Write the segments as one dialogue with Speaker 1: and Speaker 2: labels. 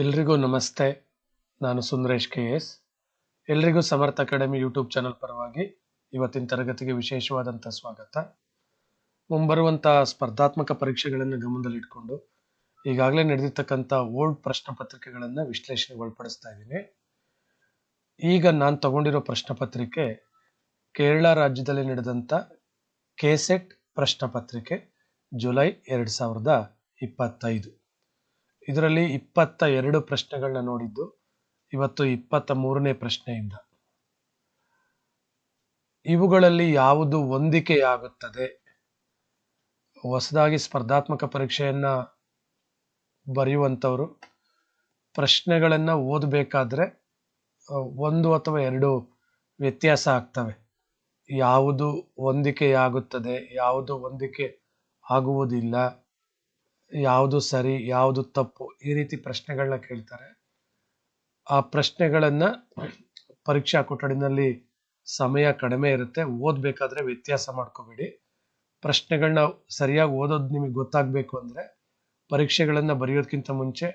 Speaker 1: ಎಲ್ರಿಗೂ ನಮಸ್ತೆ. ನಾನು ಸುಂದರೇಶ್ ಕೆ ಎಸ್. ಎಲ್ರಿಗೂ ಸಮರ್ಥ ಅಕಾಡೆಮಿ ಯೂಟ್ಯೂಬ್ ಚಾನಲ್ ಪರವಾಗಿ ಇವತ್ತಿನ ತರಗತಿಗೆ ವಿಶೇಷವಾದಂಥ ಸ್ವಾಗತ. ಮುಂಬರುವಂಥ ಸ್ಪರ್ಧಾತ್ಮಕ ಪರೀಕ್ಷೆಗಳನ್ನು ಗಮನದಲ್ಲಿಟ್ಕೊಂಡು ಈಗಾಗಲೇ ನಡೆದಿರ್ತಕ್ಕಂಥ ಓಲ್ಡ್ ಪ್ರಶ್ನೆ ಪತ್ರಿಕೆಗಳನ್ನು ವಿಶ್ಲೇಷಣೆಗೆ ಒಳಪಡಿಸ್ತಾ ಇದ್ದೀನಿ. ಈಗ ನಾನು ತಗೊಂಡಿರೋ ಪ್ರಶ್ನೆ ಪತ್ರಿಕೆ ಕೇರಳ ರಾಜ್ಯದಲ್ಲಿ ನಡೆದಂಥ ಕೆಸೆಟ್ ಪ್ರಶ್ನೆ ಪತ್ರಿಕೆ ಜುಲೈ ಎರಡು ಸಾವಿರದ ಇಪ್ಪತ್ತೈದು. ಇದರಲ್ಲಿ ಇಪ್ಪತ್ತ ಎರಡು ಪ್ರಶ್ನೆಗಳನ್ನ ನೋಡಿದ್ದು. ಇವತ್ತು ಇಪ್ಪತ್ತ ಮೂರನೇ ಪ್ರಶ್ನೆಯಿಂದ. ಇವುಗಳಲ್ಲಿ ಯಾವುದು ಹೊಂದಿಕೆಯಾಗುತ್ತದೆ? ಹೊಸದಾಗಿ ಸ್ಪರ್ಧಾತ್ಮಕ ಪರೀಕ್ಷೆಯನ್ನ ಬರೆಯುವಂಥವರು, ಪ್ರಶ್ನೆಗಳನ್ನು ಓದಬೇಕಾದ್ರೆ ಒಂದು ಅಥವಾ ಎರಡು ವ್ಯತ್ಯಾಸ ಆಗ್ತವೆ. ಯಾವುದು ಹೊಂದಿಕೆಯಾಗುತ್ತದೆ, ಯಾವುದು ಹೊಂದಿಕೆ ಆಗುವುದಿಲ್ಲ. ಯಾವುದು ಸರಿ, ಯಾವುದು ತಪ್ಪು ಈ ರೀತಿ ಪ್ರಶ್ನೆಗಳನ್ನ ಕೇಳ್ತಾರೆ. ಆ ಪ್ರಶ್ನೆಗಳನ್ನು ಪರೀಕ್ಷಾ ಕೊಠಡಿನಲ್ಲಿ ಸಮಯ ಕಡಿಮೆ ಇರುತ್ತೆ, ಓದ್ಬೇಕಾದ್ರೆ ವ್ಯತ್ಯಾಸ ಮಾಡ್ಕೋಬೇಡಿ. ಪ್ರಶ್ನೆಗಳನ್ನ ಸರಿಯಾಗಿ ಓದೋದು ನಿಮಗೆ ಗೊತ್ತಾಗಬೇಕು ಅಂದರೆ ಪರೀಕ್ಷೆಗಳನ್ನು ಬರೆಯೋದಕ್ಕಿಂತ ಮುಂಚೆ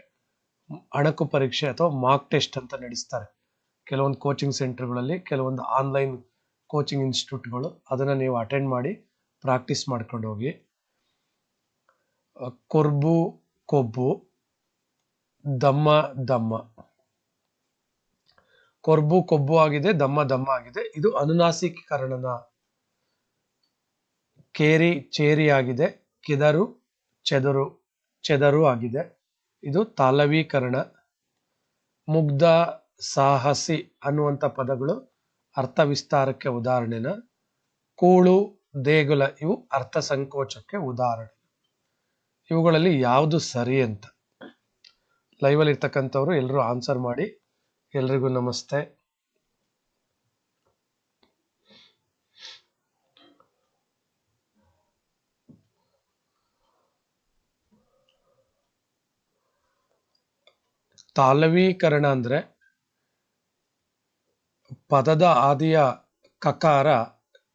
Speaker 1: ಅಣಕು ಪರೀಕ್ಷೆ ಅಥವಾ ಮಾರ್ಕ್ ಟೆಸ್ಟ್ ಅಂತ ನಡೆಸ್ತಾರೆ. ಕೆಲವೊಂದು ಕೋಚಿಂಗ್ ಸೆಂಟರ್ಗಳಲ್ಲಿ ಕೆಲವೊಂದು ಆನ್ಲೈನ್ ಕೋಚಿಂಗ್ ಇನ್ಸ್ಟಿಟ್ಯೂಟ್ಗಳು ಅದನ್ನು ನೀವು ಅಟೆಂಡ್ ಮಾಡಿ ಪ್ರಾಕ್ಟೀಸ್ ಮಾಡ್ಕೊಂಡು ಹೋಗಿ ಕೊರ್ಬು, ಕೊಬ್ಬು, ದಮ್ಮ ದಮ್ಮ. ಕೊರ್ಬು, ಕೊಬ್ಬು ಆಗಿದೆ, ದಮ್ಮ ದಮ್ಮ ಆಗಿದೆ. ಇದು ಅನುನಾಸಿಕೀಕರಣನ ಕೇರಿ, ಚೇರಿ ಆಗಿದೆ. ಕಿದರು, ಚೆದರು ಚೆದರು ಆಗಿದೆ. ಇದು ತಾಲವೀಕರಣ. ಮುಗ್ಧ, ಸಾಹಸಿ ಅನ್ನುವಂಥ ಪದಗಳು ಅರ್ಥ ವಿಸ್ತಾರಕ್ಕೆ ಉದಾಹರಣೆನ. ಕೂಳು, ದೇಗುಲ ಇವು ಅರ್ಥ ಸಂಕೋಚಕ್ಕೆ ಉದಾಹರಣೆ. ಇವುಗಳಲ್ಲಿ ಯಾವುದು ಸರಿ ಅಂತ. ಲೈವಲ್ಲಿ ಇರ್ತಕ್ಕಂಥವ್ರು ಎಲ್ಲರೂ ಆನ್ಸರ್ ಮಾಡಿ. ಎಲ್ರಿಗೂ ನಮಸ್ತೆ. ತಾಲವೀಕರಣ ಅಂದ್ರೆ ಪದದ ಆದಿಯ ಕಕಾರ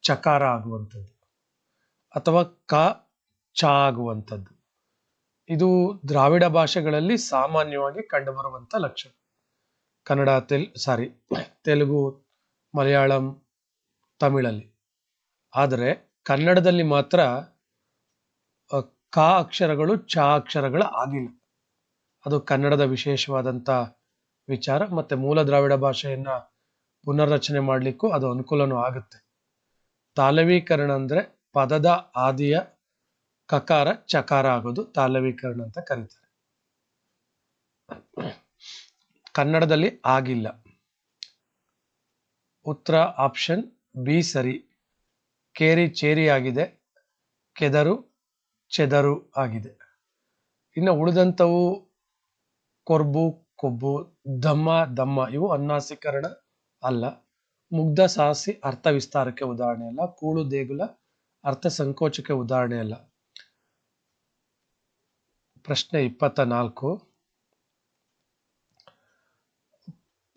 Speaker 1: ಚಕಾರ ಆಗುವಂಥದ್ದು. ಅಥವಾ ಕ ಚ ಆಗುವಂಥದ್ದು. ಇದು ದ್ರಾವಿಡ ಭಾಷೆಗಳಲ್ಲಿ ಸಾಮಾನ್ಯವಾಗಿ ಕಂಡುಬರುವಂಥ ಲಕ್ಷಣ. ಕನ್ನಡ, ತೆಲ್ ಸಾರಿ ತೆಲುಗು, ಮಲಯಾಳಂ, ತಮಿಳಲ್ಲಿ. ಆದರೆ ಕನ್ನಡದಲ್ಲಿ ಮಾತ್ರ ಕ ಅಕ್ಷರಗಳು ಚ ಅಕ್ಷರಗಳ ಆಗಿಲ್ಲ ಅದು ಕನ್ನಡದ ವಿಶೇಷವಾದಂಥ ವಿಚಾರ, ಮತ್ತೆ ಮೂಲ ದ್ರಾವಿಡ ಭಾಷೆಯನ್ನು ಪುನರ್ರಚನೆ ಮಾಡಲಿಕ್ಕೂ ಅದು ಅನುಕೂಲನೂ ಆಗುತ್ತೆ. ತಾಲವೀಕರಣ ಅಂದ್ರೆ ಪದದ ಆದಿಯ ಕಕಾರ, ಚಕಾರ ಆಗೋದು ತಾಲವೀಕರಣ ಅಂತ ಕರೀತಾರೆ. ಕನ್ನಡದಲ್ಲಿ ಆಗಿಲ್ಲ. ಉತ್ತರ ಆಪ್ಷನ್ ಬಿ ಸರಿ. ಕೇರಿ ಚೇರಿ ಆಗಿದೆ, ಕೆದರು ಚೆದರು ಆಗಿದೆ. ಇನ್ನು ಉಳಿದಂಥವು ಕೊರ್ಬು, ಕೊಬ್ಬು, ದಮ್ಮ ದಮ್ಮ, ಇವು ಅನ್ನಾಸೀಕರಣ ಅಲ್ಲ. ಮುಗ್ಧ ಸಾಹಸಿ ಅರ್ಥ ವಿಸ್ತಾರಕ್ಕೆ ಉದಾಹರಣೆ ಅಲ್ಲ. ಕೂಳು ದೇಗುಲ ಅರ್ಥ ಸಂಕೋಚಕ್ಕೆ ಉದಾಹರಣೆ ಅಲ್ಲ. ಪ್ರಶ್ನೆ ಇಪ್ಪತ್ತ ನಾಲ್ಕು.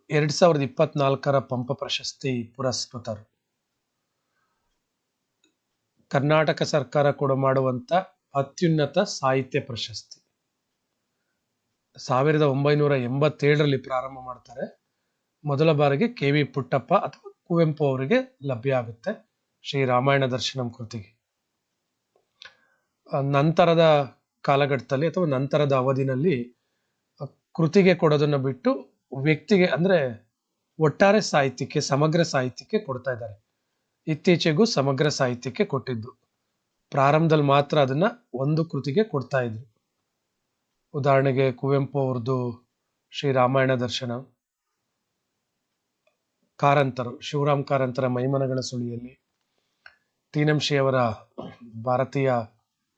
Speaker 1: ಎರಡು ಸಾವಿರದ ಇಪ್ಪತ್ನಾಲ್ಕರ ಪಂಪ ಪ್ರಶಸ್ತಿ ಪುರಸ್ಕೃತರು. ಕರ್ನಾಟಕ ಸರ್ಕಾರ ಕೂಡ ಮಾಡುವಂತ ಅತ್ಯುನ್ನತ ಸಾಹಿತ್ಯ ಪ್ರಶಸ್ತಿ. ಸಾವಿರದ ಒಂಬೈನೂರ ಎಂಬತ್ತೇಳರಲ್ಲಿ ಪ್ರಾರಂಭ ಮಾಡ್ತಾರೆ. ಮೊದಲ ಬಾರಿಗೆ ಕೆ ವಿ ಪುಟ್ಟಪ್ಪ ಅಥವಾ ಕುವೆಂಪು ಅವರಿಗೆ ಲಭ್ಯ ಆಗುತ್ತೆ ಶ್ರೀ ರಾಮಾಯಣ ದರ್ಶನಂ ಕೃತಿಗೆ. ನಂತರದ ಕಾಲಘಟ್ಟದಲ್ಲಿ ಅಥವಾ ನಂತರದ ಅವಧಿನಲ್ಲಿ ಕೃತಿಗೆ ಕೊಡೋದನ್ನ ಬಿಟ್ಟು ವ್ಯಕ್ತಿಗೆ ಅಂದ್ರೆ ಒಟ್ಟಾರೆ ಸಾಹಿತ್ಯಕ್ಕೆ, ಸಮಗ್ರ ಸಾಹಿತ್ಯಕ್ಕೆ ಕೊಡ್ತಾ ಇದ್ದಾರೆ. ಇತ್ತೀಚೆಗೂ ಸಮಗ್ರ ಸಾಹಿತ್ಯಕ್ಕೆ ಕೊಟ್ಟಿದ್ದು. ಪ್ರಾರಂಭದಲ್ಲಿ ಮಾತ್ರ ಅದನ್ನ ಒಂದು ಕೃತಿಗೆ ಕೊಡ್ತಾ ಇದ್ರು. ಉದಾಹರಣೆಗೆ ಕುವೆಂಪು ಅವ್ರದ್ದು ಶ್ರೀ ರಾಮಾಯಣ ದರ್ಶನ, ಕಾರಂತರು, ಶಿವರಾಮ್ ಕಾರಂತರ ಮೈಮನಗಳ ಸುಳಿಯಲ್ಲಿ ತೀನಂಶಿ ಅವರ ಭಾರತೀಯ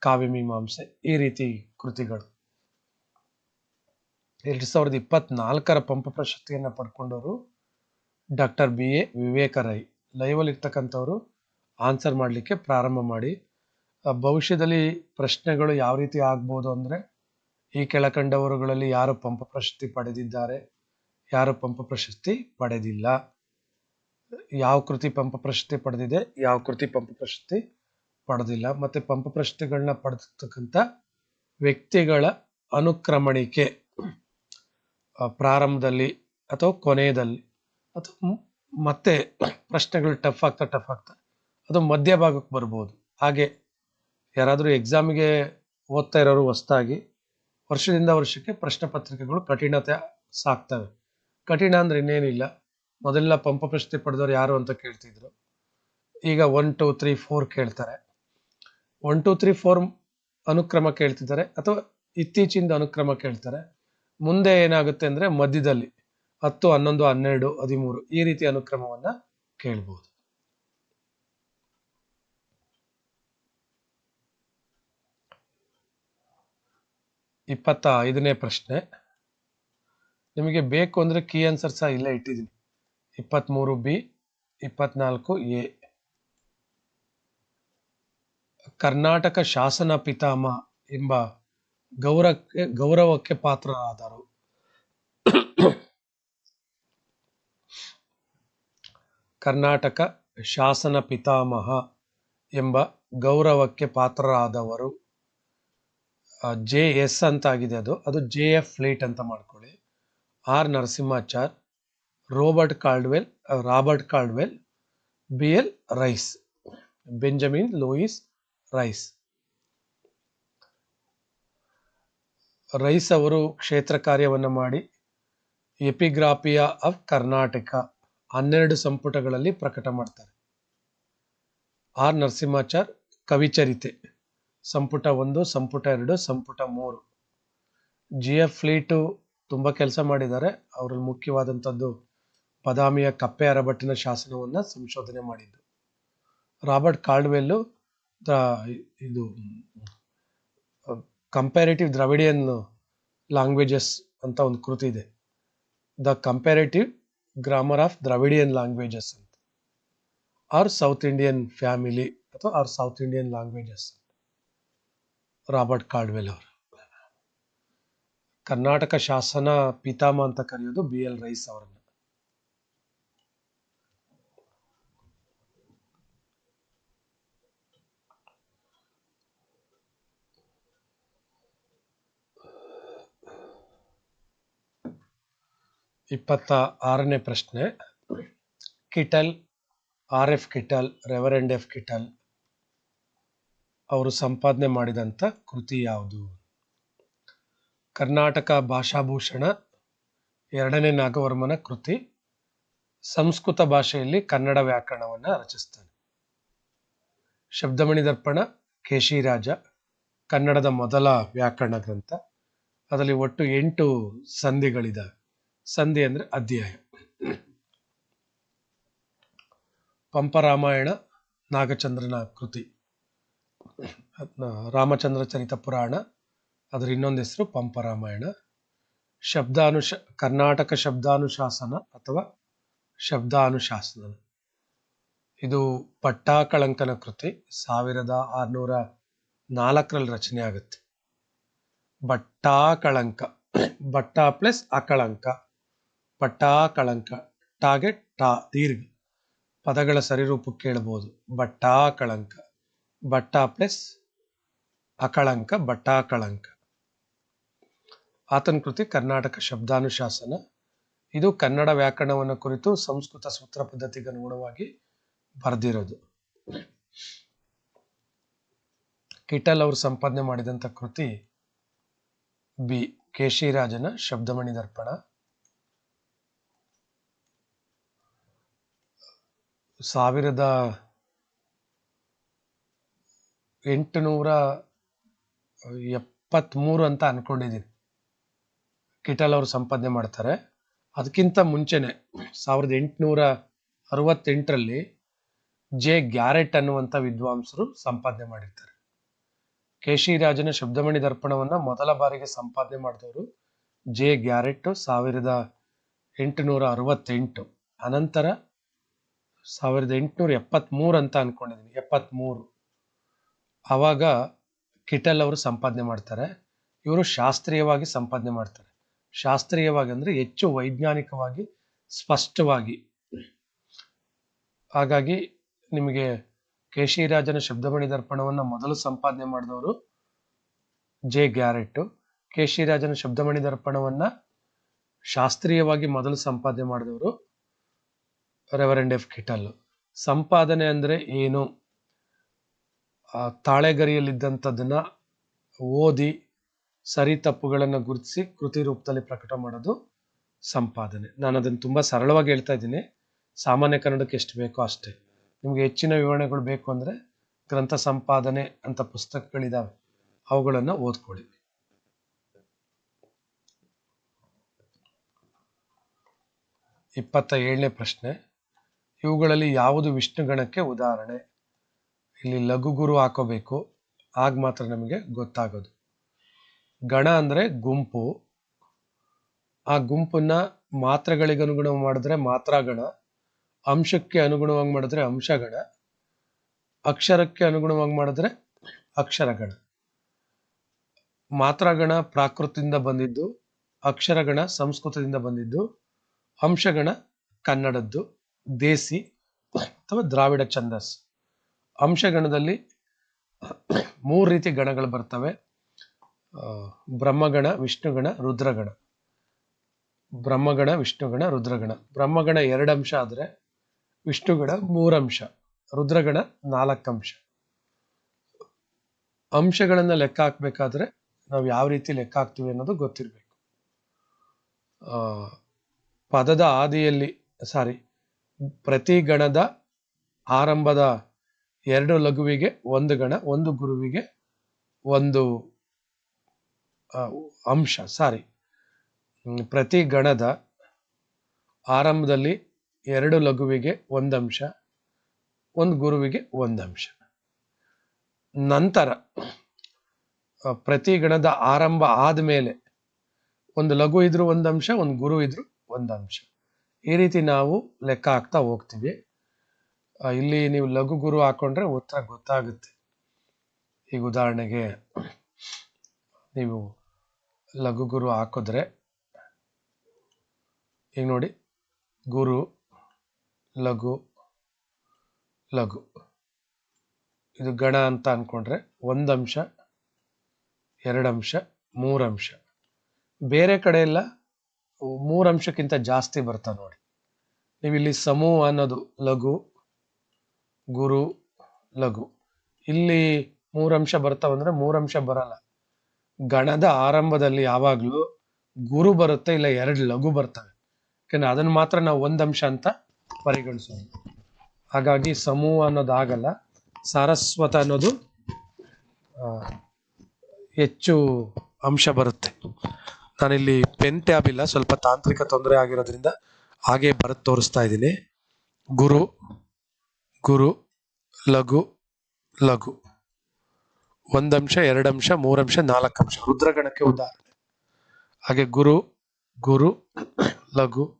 Speaker 1: ಕಾವ್ಯ ಮೀಮಾಂಸೆ ಈ ರೀತಿ ಕೃತಿಗಳು. ಎರಡು ಸಾವಿರದ ಇಪ್ಪತ್ನಾಲ್ಕರ ಪಂಪ ಪ್ರಶಸ್ತಿಯನ್ನ ಪಡ್ಕೊಂಡವರು doctor B A Viveka Rai ಲೈವಲ್ಲಿ ಇರ್ತಕ್ಕಂಥವ್ರು ಆನ್ಸರ್ ಮಾಡಲಿಕ್ಕೆ ಪ್ರಾರಂಭ ಮಾಡಿ. ಭವಿಷ್ಯದಲ್ಲಿ ಪ್ರಶ್ನೆಗಳು ಯಾವ ರೀತಿ ಆಗ್ಬೋದು ಅಂದರೆ ಈ ಕೆಳಕಂಡವರುಗಳಲ್ಲಿ ಯಾರು ಪಂಪ ಪ್ರಶಸ್ತಿ ಪಡೆದಿದ್ದಾರೆ, ಯಾರು ಪಂಪ ಪ್ರಶಸ್ತಿ ಪಡೆದಿಲ್ಲ, ಯಾವ ಕೃತಿ ಪಂಪ ಪ್ರಶಸ್ತಿ ಪಡೆದಿದೆ, ಯಾವ ಕೃತಿ ಪಂಪ ಪ್ರಶಸ್ತಿ ಪಡೆದಿಲ್ಲ. ಮತ್ತೆ ಪಂಪ ಪ್ರಶ್ನೆಗಳನ್ನ ಪಡೆದಿರ್ತಕ್ಕಂಥ ವ್ಯಕ್ತಿಗಳ ಅನುಕ್ರಮಣಿಕೆ ಪ್ರಾರಂಭದಲ್ಲಿ ಅಥವಾ ಕೊನೆಯಲ್ಲಿ ಅಥವಾ ಮತ್ತೆ ಪ್ರಶ್ನೆಗಳು ಟಫ್ ಆಗ್ತಾ ಟಫ್ ಆಗ್ತಾ ಅದು ಮಧ್ಯಭಾಗಕ್ಕೆ ಬರ್ಬೋದು. ಹಾಗೆ ಯಾರಾದರೂ ಎಕ್ಸಾಮಿಗೆ ಓದ್ತಾ ಇರೋರು ಹೊಸ್ದಾಗಿ ವರ್ಷದಿಂದ ವರ್ಷಕ್ಕೆ ಪ್ರಶ್ನೆ ಪತ್ರಿಕೆಗಳು ಕಠಿಣತೆ ಸಾಕ್ತವೆ. ಕಠಿಣ ಅಂದ್ರೆ ಇನ್ನೇನಿಲ್ಲ. ಮೊದಲೆಲ್ಲ ಪಂಪ ಪ್ರಶ್ನೆ ಪಡೆದವ್ರು ಯಾರು ಅಂತ ಕೇಳ್ತಿದ್ರು. ಈಗ ಒನ್ ಟೂ ತ್ರೀ ಫೋರ್ ಕೇಳ್ತಾರೆ. ಒನ್ ಟು ತ್ರೀ ಫೋರ್ ಅನುಕ್ರಮ ಕೇಳ್ತಿದ್ದಾರೆ ಅಥವಾ ಇತ್ತೀಚಿಂದ ಅನುಕ್ರಮ ಕೇಳ್ತಾರೆ. ಮುಂದೆ ಏನಾಗುತ್ತೆ ಅಂದ್ರೆ ಮಧ್ಯದಲ್ಲಿ ಹತ್ತು, ಹನ್ನೊಂದು, ಹನ್ನೆರಡು, ಹದಿಮೂರು ಈ ರೀತಿ ಅನುಕ್ರಮವನ್ನ ಕೇಳ್ಬೋದು. ಇಪ್ಪತ್ತ ಐದನೇ ಪ್ರಶ್ನೆ. ನಿಮಗೆ ಬೇಕು ಅಂದರೆ ಕೀ ಆನ್ಸರ್ ಸಹ ಇಲ್ಲೇ ಇಟ್ಟಿದ್ದೀನಿ. ಇಪ್ಪತ್ತ್ಮೂರು ಬಿ ಇಪ್ಪತ್ನಾಲ್ಕು ಎ ಕರ್ನಾಟಕ ಶಾಸನ ಪಿತಾಮಹ ಎಂಬ ಗೌರವಕ್ಕೆ ಗೌರವಕ್ಕೆ ಪಾತ್ರರಾದರು. ಕರ್ನಾಟಕ ಶಾಸನ ಪಿತಾಮಹ ಎಂಬ ಗೌರವಕ್ಕೆ ಪಾತ್ರರಾದವರು ಜೆ ಎಸ್ ಅಂತ ಆಗಿದೆ ಅದು. ಅದು ಜೆ ಎಫ್ ಫ್ಲೇಟ್ ಅಂತ ಮಾಡ್ಕೊಳ್ಳಿ. R Narasimhachar, Robert Caldwell Robert Caldwell B L Rice, Benjamin Lewis Rice. Rice ಅವರು ಕ್ಷೇತ್ರ ಕಾರ್ಯವನ್ನು ಮಾಡಿ ಎಪಿಗ್ರಾಫಿಯಾ ಆಫ್ ಕರ್ನಾಟಕ ಹನ್ನೆರಡು ಸಂಪುಟಗಳಲ್ಲಿ ಪ್ರಕಟ ಮಾಡ್ತಾರೆ. ಆರ್ ನರಸಿಂಹಾಚಾರ್ ಕವಿಚರಿತೆ ಸಂಪುಟ ಒಂದು, ಸಂಪುಟ ಎರಡು, ಸಂಪುಟ ಮೂರು. ಜಿ ಎಫ್ ಫ್ಲೀಟು ತುಂಬ ಕೆಲಸ ಮಾಡಿದ್ದಾರೆ. ಅವರಲ್ಲಿ ಮುಖ್ಯವಾದಂಥದ್ದು ಬದಾಮಿಯ ಕಪ್ಪೆ ಅರಬಟ್ಟಿನ ಶಾಸನವನ್ನು ಸಂಶೋಧನೆ ಮಾಡಿದ್ದು. ರಾಬರ್ಟ್ ಕಾರ್ಡ್ವೆಲ್ಲು ಇದು ಕಂಪ್ಯಾರಿಟಿವ್ ದ್ರವಿಡಿಯನ್ ಲ್ಯಾಂಗ್ವೇಜಸ್ ಅಂತ ಒಂದು ಕೃತಿ ಇದೆ. The comparative grammar of Dravidian languages ಅಂತ. ಆರ್ ಸೌತ್ ಇಂಡಿಯನ್ ಫ್ಯಾಮಿಲಿ ಅಥವಾ or south Indian languages Robert Caldwell ಅವರು. ಕರ್ನಾಟಕ ಶಾಸನ ಪಿತಾಮ ಅಂತ ಕರೆಯೋದು ಬಿ ಎಲ್ ರೈಸ್ ಅವರನ್ನ. ಇಪ್ಪತ್ತ ಆರನೇ ಪ್ರಶ್ನೆ. Kittel, R F Kittel, reverend F Kittel ಅವರು ಸಂಪಾದನೆ ಮಾಡಿದಂಥ ಕೃತಿ ಯಾವುದು? ಕರ್ನಾಟಕ ಭಾಷಾಭೂಷಣ ಎರಡನೇ ನಾಗವರ್ಮನ ಕೃತಿ. ಸಂಸ್ಕೃತ ಭಾಷೆಯಲ್ಲಿ ಕನ್ನಡ ವ್ಯಾಕರಣವನ್ನು ರಚಿಸ್ತಾನೆ. ಶಬ್ದಮಣಿ ದರ್ಪಣ ಕೇಶಿರಾಜ ಕನ್ನಡದ ಮೊದಲ ವ್ಯಾಕರಣ ಗ್ರಂಥ. ಅದರಲ್ಲಿ ಒಟ್ಟು ಎಂಟು ಸಂಧಿಗಳಿದ್ದಾವೆ ಸಂಧಿ ಅಂದರೆ ಅಧ್ಯಾಯ. ಪಂಪರಾಮಾಯಣ, ನಾಗಚಂದ್ರನ ಕೃತಿ. ರಾಮಚಂದ್ರ ಚರಿತ ಪುರಾಣ, ಅದರ ಇನ್ನೊಂದು ಹೆಸರು ಪಂಪರಾಮಾಯಣ. ಶಬ್ದಾನುಶ, ಕರ್ನಾಟಕ ಶಬ್ದಾನುಶಾಸನ ಅಥವಾ ಶಬ್ದಾನುಶಾಸನ. ಇದು ಪಟ್ಟಾಕಳಂಕನ ಕೃತಿ, ಸಾವಿರದ ಆರುನೂರ ನಾಲ್ಕರಲ್ಲಿ ರಚನೆ ಆಗುತ್ತೆ. ಬಟ್ಟಾಕಳಂಕ, ಬಟ್ಟ ಪ್ಲಸ್ ಅಕಳಂಕ. ಪಟ್ಟಾಕಳಂಕ. ಟಾಗೆ ಟಾ ದೀರ್ಘ. ಪದಗಳ ಸರಿರೂಪ ಕೇಳಬಹುದು ಬಟ್ಟಾಕಳಂಕ. But plus ಅಕಳಂಕ, ಬಟ್ಟಾಕಳಂಕ. ಆತನ ಕೃತಿ ಕರ್ನಾಟಕ ಶಬ್ದಾನುಶಾಸನ. ಇದು ಕನ್ನಡ ವ್ಯಾಕರಣವನ್ನು ಕುರಿತು ಸಂಸ್ಕೃತ ಸೂತ್ರ ಪದ್ಧತಿಗೆ ಅನುಗುಣವಾಗಿ ಬರೆದಿರೋದು. ಕಿಟಲ್ ಅವರು ಸಂಪಾದನೆ ಮಾಡಿದಂಥ ಕೃತಿ ಬಿ. ಕೇಶಿರಾಜನ ಶಬ್ದಮಣಿ ದರ್ಪಣ ಸಾವಿರದ ಎಂಟುನೂರ ಎಪ್ಪತ್ತ್ಮೂರು ಅಂತ ಅಂದ್ಕೊಂಡಿದ್ದೀನಿ ಕಿಟಲ್ ಅವರು ಸಂಪಾದನೆ ಮಾಡ್ತಾರೆ. ಅದಕ್ಕಿಂತ ಮುಂಚೆನೆ ಸಾವಿರದ ಎಂಟುನೂರ ಅರವತ್ತೆಂಟರಲ್ಲಿ ಜೆ ಗ್ಯಾರೆಟ್ ಅನ್ನುವಂಥ ವಿದ್ವಾಂಸರು ಸಂಪಾದನೆ ಮಾಡಿರ್ತಾರೆ. ಕೇಶಿರಾಜನ ಶಬ್ದಮಣಿ ದರ್ಪಣವನ್ನ ಮೊದಲ ಬಾರಿಗೆ ಸಂಪಾದನೆ ಮಾಡಿದವರು ಜೆ ಗ್ಯಾರೆಟ್ ಸಾವಿರದ ಎಂಟುನೂರ ಅರವತ್ತೆಂಟು. ಅನಂತರ ಸಾವಿರದ ಎಂಟುನೂರ ಎಪ್ಪತ್ತ್ಮೂರು ಅಂತ ಅನ್ಕೊಂಡಿದ್ದೀನಿ ಎಪ್ಪತ್ತ್ಮೂರು ಆವಾಗ ಕಿಟಲ್ ಅವರು ಸಂಪಾದನೆ ಮಾಡ್ತಾರೆ. ಇವರು ಶಾಸ್ತ್ರೀಯವಾಗಿ ಸಂಪಾದನೆ ಮಾಡ್ತಾರೆ. ಶಾಸ್ತ್ರೀಯವಾಗಿ ಅಂದ್ರೆ ಹೆಚ್ಚು ವೈಜ್ಞಾನಿಕವಾಗಿ ಸ್ಪಷ್ಟವಾಗಿ. ಹಾಗಾಗಿ ನಿಮಗೆ ಕೇಶಿರಾಜನ ಶಬ್ದಮಣಿ ದರ್ಪಣವನ್ನ ಮೊದಲು ಸಂಪಾದನೆ ಮಾಡಿದವರು ಜೆ ಗ್ಯಾರೆಟ್ ಕೇಶಿರಾಜನ ಶಬ್ದಮಣಿ ದರ್ಪಣವನ್ನ ಶಾಸ್ತ್ರೀಯವಾಗಿ ಮೊದಲು ಸಂಪಾದನೆ ಮಾಡಿದವರು ರೆವರೆಂಡ್ ಎಫ್ ಕಿಟಲ್. ಸಂಪಾದನೆ ಅಂದರೆ ಏನು? ತಾಳೆಗರಿಯಲ್ಲಿದ್ದಂಥದ್ದನ್ನ ಓದಿ ಸರಿ ತಪ್ಪುಗಳನ್ನು ಗುರುತಿಸಿ ಕೃತಿ ರೂಪದಲ್ಲಿ ಪ್ರಕಟ ಮಾಡೋದು ಸಂಪಾದನೆ. ನಾನು ಅದನ್ನು ತುಂಬ ಸರಳವಾಗಿ ಹೇಳ್ತಾ ಇದ್ದೀನಿ. ಸಾಮಾನ್ಯ ಕನ್ನಡಕ್ಕೆ ಎಷ್ಟು ಬೇಕೋ ಅಷ್ಟೇ. ನಿಮಗೆ ಹೆಚ್ಚಿನ ವಿವರಣೆಗಳು ಬೇಕು ಅಂದರೆ ಗ್ರಂಥ ಸಂಪಾದನೆ ಅಂತ ಪುಸ್ತಕಗಳಿದಾವೆ. ಅವುಗಳನ್ನು ಓದ್ಕೊಳ್ಳಿ. ಇಪ್ಪತ್ತ ಏಳನೇ ಪ್ರಶ್ನೆ. ಇವುಗಳಲ್ಲಿ ಯಾವುದು ವಿಷ್ಣು ಗಣಕ್ಕೆ ಉದಾಹರಣೆ? ಇಲ್ಲಿ ಲಘುಗುರು ಹಾಕೋಬೇಕು. ಆಗ ಮಾತ್ರ ನಮಗೆ ಗೊತ್ತಾಗೋದು. ಗಣ ಅಂದ್ರೆ ಗುಂಪು. ಆ ಗುಂಪನ್ನ ಮಾತ್ರಗಳಿಗೆ ಅನುಗುಣವಾಗಿ ಮಾಡಿದ್ರೆ ಮಾತ್ರಾಗಣ. ಅಂಶಕ್ಕೆ ಅನುಗುಣವಾಗಿ ಮಾಡಿದ್ರೆ ಅಂಶಗಣ. ಅಕ್ಷರಕ್ಕೆ ಅನುಗುಣವಾಗಿ ಮಾಡಿದ್ರೆ ಅಕ್ಷರಗಣ. ಮಾತ್ರಗಣ ಪ್ರಾಕೃತದಿಂದ ಬಂದಿದ್ದು, ಅಕ್ಷರಗಣ ಸಂಸ್ಕೃತದಿಂದ ಬಂದಿದ್ದು, ಅಂಶಗಣ ಕನ್ನಡದ್ದು. ದೇಸಿ ಅಥವಾ ದ್ರಾವಿಡ ಛಂದಸ್. ಅಂಶಗಣದಲ್ಲಿ ಮೂರು ರೀತಿ ಗಣಗಳು ಬರ್ತವೆ. ಬ್ರಹ್ಮಗಣ, ವಿಷ್ಣುಗಣ, ರುದ್ರಗಣ. ಬ್ರಹ್ಮಗಣ, ವಿಷ್ಣುಗಣ, ರುದ್ರಗಣ. ಬ್ರಹ್ಮಗಣ ಎರಡು ಅಂಶ ಆದರೆ ವಿಷ್ಣುಗಣ ಮೂರಂಶ ರುದ್ರಗಣ ನಾಲ್ಕು ಅಂಶ. ಅಂಶಗಳನ್ನು ಲೆಕ್ಕ ಹಾಕ್ಬೇಕಾದ್ರೆ ನಾವು ಯಾವ ರೀತಿ ಲೆಕ್ಕ ಹಾಕ್ತೀವಿ ಅನ್ನೋದು ಗೊತ್ತಿರಬೇಕು. ಪದದ ಆದಿಯಲ್ಲಿ, ಸಾರಿ ಪ್ರತಿ ಗಣದ ಆರಂಭದ ಎರಡು ಲಘುವಿಗೆ ಒಂದು ಗಣ, ಒಂದು ಗುರುವಿಗೆ ಒಂದು ಅಂಶ, ಸಾರಿ. ಪ್ರತಿ ಗಣದ ಆರಂಭದಲ್ಲಿ ಎರಡು ಲಘುವಿಗೆ ಒಂದು ಅಂಶ, ಒಂದು ಗುರುವಿಗೆ ಒಂದು ಅಂಶ. ನಂತರ ಪ್ರತಿ ಗಣದ ಆರಂಭ ಆದಮೇಲೆ ಒಂದು ಲಘು ಇದ್ರೂ ಒಂದು ಅಂಶ, ಒಂದು ಗುರು ಇದ್ರೂ ಒಂದು ಅಂಶ. ಈ ರೀತಿ ನಾವು ಲೆಕ್ಕ ಹಾಕ್ತಾ ಹೋಗ್ತೀವಿ. ಇಲ್ಲಿ ನೀವು ಲಘು ಗುರು ಹಾಕೊಂಡ್ರೆ ಉತ್ತರ ಗೊತ್ತಾಗುತ್ತೆ. ಈಗ ಉದಾಹರಣೆಗೆ ನೀವು ಲಘು ಗುರು ಹಾಕಿದ್ರೆ, ಈಗ ನೋಡಿ, ಗುರು, ಲಘು ಲಘು. ಇದು ಗಣ ಅಂತ ಅನ್ಕೊಂಡ್ರೆ ಒಂದು ಅಂಶ, ಎರಡು ಅಂಶ, ಮೂರು ಅಂಶ. ಬೇರೆ ಕಡೆ ಎಲ್ಲ ಮೂರು ಅಂಶಕ್ಕಿಂತ ಜಾಸ್ತಿ ಬರ್ತಾ ನೋಡಿ. ನೀವು ಇಲ್ಲಿ ಸಮೂಹ ಅನ್ನೋದು ಲಘು, ಗುರು, ಲಘು. ಇಲ್ಲಿ ಮೂರಂಶ ಬರ್ತಾವಂದ್ರೆ ಮೂರಂಶ ಬರಲ್ಲ. ಗಣದ ಆರಂಭದಲ್ಲಿ ಯಾವಾಗಲೂ ಗುರು ಬರುತ್ತೆ ಇಲ್ಲ ಎರಡು ಲಘು ಬರ್ತವೆ. ಯಾಕಂದ್ರೆ ಅದನ್ನ ಮಾತ್ರ ನಾವು ಒಂದಂಶ ಅಂತ ಪರಿಗಣಿಸೋದು. ಹಾಗಾಗಿ ಸಮೂಹ ಅನ್ನೋದು ಆಗಲ್ಲ, ಸಾರಸ್ವತ ಅನ್ನೋದು ಹೆಚ್ಚು ಅಂಶ ಬರುತ್ತೆ. ನಾನಿಲ್ಲಿ ಪೆನ್ ಟ್ಯಾಬ್ ಇಲ್ಲ, ಸ್ವಲ್ಪ ತಾಂತ್ರಿಕ ತೊಂದರೆ ಆಗಿರೋದ್ರಿಂದ ಹಾಗೆ ಬರೆದು ತೋರಿಸ್ತಾ ಇದ್ದೀನಿ. ಗುರು ಗುರು, ಲಘು ಲಘು. ಒಂದಂಶ, ಎರಡಂಶ, ಮೂರಂಶ, ನಾಲ್ಕಂಶ. ರುದ್ರಗಣಕ್ಕೆ ಉದಾಹರಣೆ. ಹಾಗೆ ಗುರು ಗುರು, ಲಘು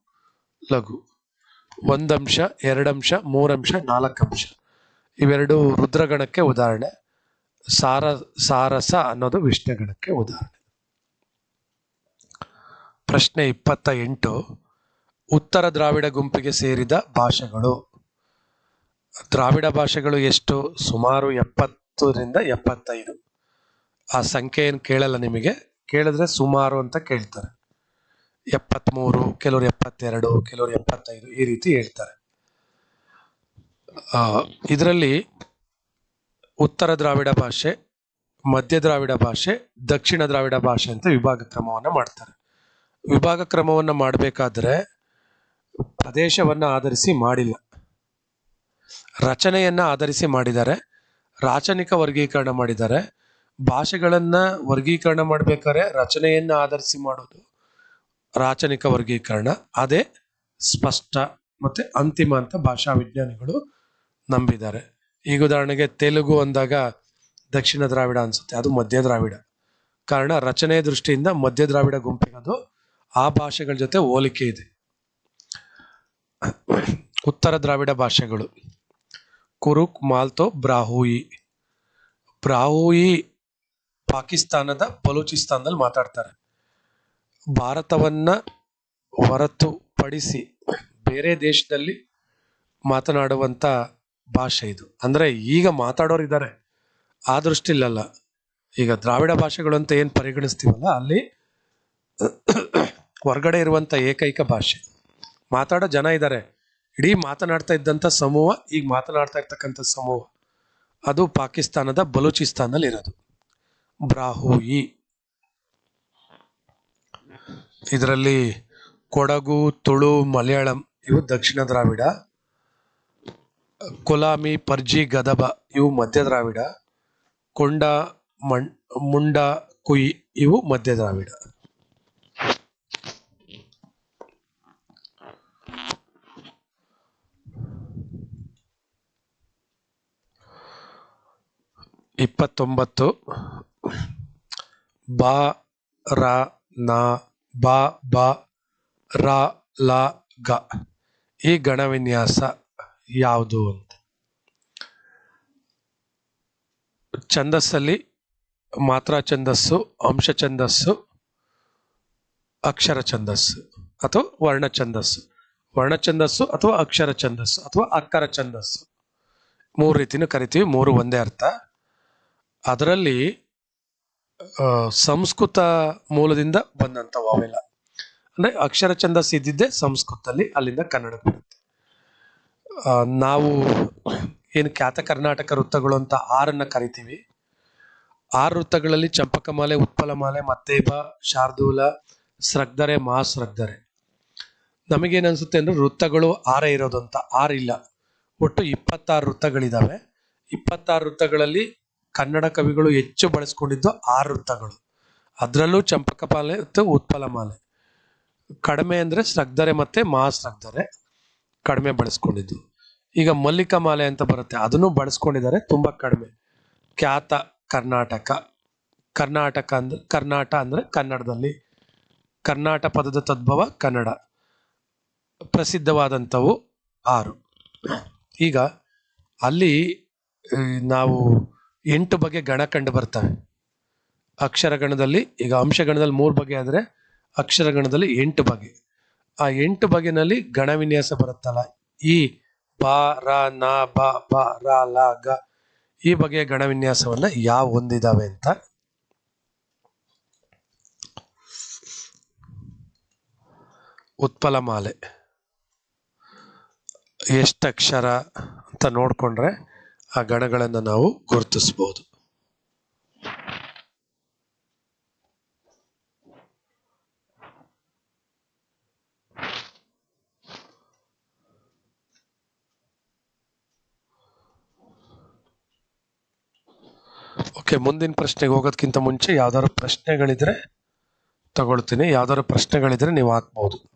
Speaker 1: ಲಘು. ಒಂದಂಶ, ಎರಡಂಶ, ಮೂರಂಶ, ನಾಲ್ಕಂಶ. ಇವೆರಡು ರುದ್ರಗಣಕ್ಕೆ ಉದಾಹರಣೆ. ಸಾರ, ಸಾರಸ ಅನ್ನೋದು ವಿಷ್ಣುಗಣಕ್ಕೆ ಉದಾಹರಣೆ. ಪ್ರಶ್ನೆ ಇಪ್ಪತ್ತ ಎಂಟು ಉತ್ತರ ದ್ರಾವಿಡ ಗುಂಪಿಗೆ ಸೇರಿದ ಭಾಷೆಗಳು. ದ್ರಾವಿಡ ಭಾಷೆಗಳು ಎಷ್ಟು? ಸುಮಾರು ಎಪ್ಪತ್ತರಿಂದ ಎಪ್ಪತ್ತೈದು. ಆ ಸಂಖ್ಯೆ ಏನು ಕೇಳಲ್ಲ ನಿಮಗೆ? ಕೇಳಿದ್ರೆ ಸುಮಾರು ಅಂತ ಕೇಳ್ತಾರೆ. ಎಪ್ಪತ್ತ್ಮೂರು ಕೆಲವರು ಎಪ್ಪತ್ತೆರಡು, ಕೆಲವರು ಎಪ್ಪತ್ತೈದು ಈ ರೀತಿ ಹೇಳ್ತಾರೆ. ಇದರಲ್ಲಿ ಉತ್ತರ ದ್ರಾವಿಡ ಭಾಷೆ, ಮಧ್ಯ ದ್ರಾವಿಡ ಭಾಷೆ, ದಕ್ಷಿಣ ದ್ರಾವಿಡ ಭಾಷೆ ಅಂತ ವಿಭಾಗ ಕ್ರಮವನ್ನು ಮಾಡ್ತಾರೆ. ವಿಭಾಗ ಕ್ರಮವನ್ನು ಮಾಡಬೇಕಾದ್ರೆ ಪ್ರದೇಶವನ್ನು ಆಧರಿಸಿ ಮಾಡಿಲ್ಲ. ರಚನೆಯನ್ನ ಆಧರಿಸಿ ಮಾಡಿದ್ದಾರೆ. ರಾಚನಿಕ ವರ್ಗೀಕರಣ ಮಾಡಿದ್ದಾರೆ. ಭಾಷೆಗಳನ್ನ ವರ್ಗೀಕರಣ ಮಾಡಬೇಕಾದ್ರೆ ರಚನೆಯನ್ನ ಆಧರಿಸಿ ಮಾಡೋದು ರಾಚನಿಕ ವರ್ಗೀಕರಣ. ಅದೇ ಸ್ಪಷ್ಟ ಮತ್ತೆ ಅಂತಿಮ ಅಂತ ಭಾಷಾ ವಿಜ್ಞಾನಿಗಳು ನಂಬಿದ್ದಾರೆ. ಈಗ ಉದಾಹರಣೆಗೆ ತೆಲುಗು ಅಂದಾಗ ದಕ್ಷಿಣ ದ್ರಾವಿಡ ಅನ್ಸುತ್ತೆ. ಅದು ಮಧ್ಯ ದ್ರಾವಿಡ. ಕಾರಣ ರಚನೆಯ ದೃಷ್ಟಿಯಿಂದ ಮಧ್ಯ ದ್ರಾವಿಡ ಗುಂಪಿನದು ಆ ಭಾಷೆಗಳ ಜೊತೆ ಹೋಲಿಕೆ ಇದೆ. ಉತ್ತರ ದ್ರಾವಿಡ ಭಾಷೆಗಳು. ಕುರುಕ್, ಮಾಲ್ತೋ, ಬ್ರಾಹುಯಿ. ಬ್ರಾಹುಯಿ ಪಾಕಿಸ್ತಾನದ ಬಲೂಚಿಸ್ತಾನದಲ್ಲಿ ಮಾತಾಡ್ತಾರೆ. ಭಾರತವನ್ನ ಹೊರತುಪಡಿಸಿ ಬೇರೆ ದೇಶದಲ್ಲಿ ಮಾತನಾಡುವಂತ ಭಾಷೆ ಇದು. ಅಂದ್ರೆ ಈಗ ಮಾತಾಡೋರು ಇದ್ದಾರೆ. ಆ ದೃಷ್ಟಿಲಲ್ಲ. ಈಗ ದ್ರಾವಿಡ ಭಾಷೆಗಳು ಅಂತ ಏನ್ ಪರಿಗಣಿಸ್ತೀವಲ್ಲ, ಅಲ್ಲಿ ಹೊರಗಡೆ ಇರುವಂಥ ಏಕೈಕ ಭಾಷೆ. ಮಾತಾಡೋ ಜನ ಇದ್ದಾರೆ ಇಡೀ ಮಾತನಾಡ್ತಾ ಇದ್ದಂಥ ಸಮೂಹ, ಈಗ ಮಾತನಾಡ್ತಾ ಇರ್ತಕ್ಕಂಥ ಸಮೂಹ, ಅದು ಪಾಕಿಸ್ತಾನದ ಬಲೂಚಿಸ್ತಾನಲ್ಲಿ ಇರೋದು. ಬ್ರಾಹುಯಿ ಇದರಲ್ಲಿ ಕೊಡಗು, ತುಳು, ಮಲಯಾಳಂ, ಇವು ದಕ್ಷಿಣ ದ್ರಾವಿಡ. ಕೊಲಾಮಿ, ಪರ್ಜಿ, ಗದಬ, ಇವು ಮಧ್ಯ ದ್ರಾವಿಡ. ಕೊಂಡ, ಮಣ್, ಮುಂಡ, ಕುಯಿ, ಇವು ಮಧ್ಯ ದ್ರಾವಿಡ. ಇಪ್ಪತ್ತೊಂಬತ್ತು. ಬ, ರ, ನ, ಬ ಬ, ರ, ಲ, ಗ. ಈ ಗಣವಿನ್ಯಾಸ ಯಾವುದು ಅಂತ. ಛಂದಸ್ಸಲ್ಲಿ ಮಾತ್ರ ಛಂದಸ್ಸು, ಅಂಶ ಛಂದಸ್ಸು, ಅಕ್ಷರ ಛಂದಸ್ಸು ಅಥವಾ ವರ್ಣ ಛಂದಸ್ಸು. ವರ್ಣ ಛಂದಸ್ಸು ಅಥವಾ ಅಕ್ಷರ ಛಂದಸ್ಸು ಅಥವಾ ಅಕ್ಕರ ಛಂದಸ್ಸು. ಮೂರು ರೀತಿನೂ ಕರಿತೀವಿ, ಮೂರು ಒಂದೇ ಅರ್ಥ. ಅದರಲ್ಲಿ ಸಂಸ್ಕೃತ ಮೂಲದಿಂದ ಬಂದಂಥವು ಅವೆಲ್ಲ ಅಂದ್ರೆ ಅಕ್ಷರ ಛಂದಸ್ ಇದ್ದಿದ್ದೇ ಸಂಸ್ಕೃತದಲ್ಲಿ ಅಲ್ಲಿಂದ ಕನ್ನಡ ಬರುತ್ತೆ. ನಾವು ಏನು ಖ್ಯಾತ ಕರ್ನಾಟಕ ವೃತ್ತಗಳು ಅಂತ ಆರನ್ನ ಕರಿತೀವಿ. ಆರು ವೃತ್ತಗಳಲ್ಲಿ ಚಂಪಕಮಾಲೆ ಉತ್ಪಲಮಾಲೆ ಮತ್ತೇಬ, ಶಾರ್ದೂಲ, ಸ್ರಗ್ಧರೆ ಮಹಾಸ್ರಗ್ಧರೆ ನಮಗೇನ್ ಅನ್ಸುತ್ತೆ ಅಂದ್ರೆ ವೃತ್ತಗಳು ಆರೇ ಇರೋದು ಅಂತ ಆರಿಲ್ಲ ಒಟ್ಟು ಇಪ್ಪತ್ತಾರು ವೃತ್ತಗಳಿದಾವೆ. ಇಪ್ಪತ್ತಾರು ವೃತ್ತಗಳಲ್ಲಿ ಕನ್ನಡ ಕವಿಗಳು ಹೆಚ್ಚು ಬಳಸ್ಕೊಂಡಿದ್ದು ಆರು ವೃತ್ತಗಳು ಅದರಲ್ಲೂ ಚಂಪಕಮಾಲೆ ಮತ್ತು ಉತ್ಪಲಮಾಲೆ. ಕಡಿಮೆ ಅಂದ್ರೆ ಸ್ರಗ್ಧರೆ ಮತ್ತೆ ಮಹಾಸ್ರಗ್ಧರೆ ಕಡಿಮೆ ಬಳಸ್ಕೊಂಡಿದ್ದು. ಈಗ ಮಲ್ಲಿಕ ಮಾಲೆ ಅಂತ ಬರುತ್ತೆ, ಅದನ್ನು ಬಳಸ್ಕೊಂಡಿದ್ದಾರೆ ತುಂಬಾ ಕಡಿಮೆ. ಖ್ಯಾತ ಕರ್ನಾಟಕ ಕರ್ನಾಟಕ ಅಂದ್ರೆ ಕರ್ನಾಟ ಅಂದ್ರೆ ಕನ್ನಡದಲ್ಲಿ. ಕರ್ನಾಟ ಪದದ ತದ್ಭವ ಕನ್ನಡ. ಪ್ರಸಿದ್ಧವಾದಂಥವು ಆರು. ಈಗ ಅಲ್ಲಿ ನಾವು ಎಂಟು ಬಗೆ ಗಣ ಕಂಡು ಬರ್ತವೆ. ಅಕ್ಷರಗಣದಲ್ಲಿ ಈಗ ಅಂಶಗಣದಲ್ಲಿ ಮೂರು ಬಗೆ ಆದರೆ ಅಕ್ಷರಗಣದಲ್ಲಿ ಎಂಟು ಬಗೆ. ಆ ಎಂಟು ಬಗೆನಲ್ಲಿ ಗಣ ವಿನ್ಯಾಸ ಬರುತ್ತಲ್ಲ. ಈ ಬ, ರ, ನ, ಬ ಬ, ರ, ಲ, ಗ ಈ ಬಗೆಯ ಗಣ ವಿನ್ಯಾಸವನ್ನ ಯಾವ ಹೊಂದಿದಾವೆ ಅಂತ ಉತ್ಪಲ ಮಾಲೆ ಎಷ್ಟು ಅಕ್ಷರ ಅಂತ ನೋಡ್ಕೊಂಡ್ರೆ ಆ ಗಣಗಳನ್ನು ನಾವು ಗುರುತಿಸ್ಬೋದು. ಓಕೆ, ಮುಂದಿನ ಪ್ರಶ್ನೆಗೆ ಹೋಗೋದಕ್ಕಿಂತ ಮುಂಚೆ ಯಾವ್ದಾದ್ರು ಪ್ರಶ್ನೆಗಳಿದ್ರೆ ತಗೊಳ್ತೀನಿ. ಯಾವ್ದಾದ್ರು ಪ್ರಶ್ನೆಗಳಿದ್ರೆ ನೀವು ಹಾಕ್ಬೋದು.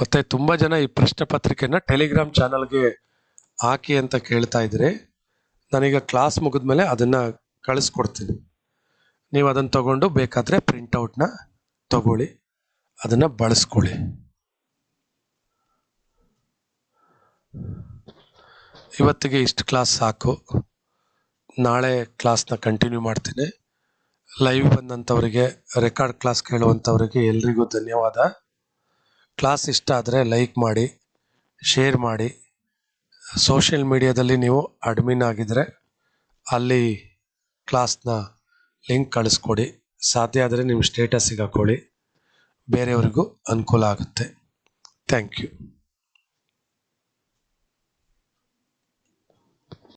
Speaker 1: ಮತ್ತೆ ತುಂಬಾ ಜನ ಈ ಪ್ರಶ್ನೆ ಪತ್ರಿಕೆನ ಟೆಲಿಗ್ರಾಮ್ ಚಾನಲ್ಗೆ ಹಾಕಿ ಅಂತ ಕೇಳ್ತಾ ಇದ್ರೆ ನಾನೀಗ ಕ್ಲಾಸ್ ಮುಗಿದ್ಮೇಲೆ ಅದನ್ನ ಕಳಿಸ್ಕೊಡ್ತೀನಿ. ನೀವು ಅದನ್ನ ತಗೊಂಡು ಬೇಕಾದ್ರೆ ಪ್ರಿಂಟೌಟ್ನ ತಗೊಳ್ಳಿ. ಅದನ್ನ ಬಳಸ್ಕೊಳ್ಳಿ. ಇವತ್ತಿಗೆ ಇಷ್ಟು ಕ್ಲಾಸ್ ಸಾಕು. ನಾಳೆ ಕ್ಲಾಸ್ನ ಕಂಟಿನ್ಯೂ ಮಾಡ್ತೀನಿ. ಲೈವ್ ಬಂದಂಥವರಿಗೆ ರೆಕಾರ್ಡ್ ಕ್ಲಾಸ್ ಕೇಳುವಂಥವರಿಗೆ ಎಲ್ರಿಗೂ ಧನ್ಯವಾದ. ಕ್ಲಾಸ್ ಇಷ್ಟ ಆದರೆ ಲೈಕ್ ಮಾಡಿ, ಶೇರ್ ಮಾಡಿ. ಸೋಷಿಯಲ್ ಮೀಡಿಯಾದಲ್ಲಿ ನೀವು ಅಡ್ಮಿನ್ ಆಗಿದ್ದರೆ ಅಲ್ಲಿ ಕ್ಲಾಸ್ನ ಲಿಂಕ್ ಕಳಿಸ್ಕೊಡಿ. ಸಾಧ್ಯ ಆದರೆ ನಿಮ್ಮ ಸ್ಟೇಟಸ್ಸಿಗೆ ಹಾಕ್ಕೊಳ್ಳಿ ಬೇರೆಯವ್ರಿಗೂ ಅನುಕೂಲ ಆಗುತ್ತೆ. Thank you.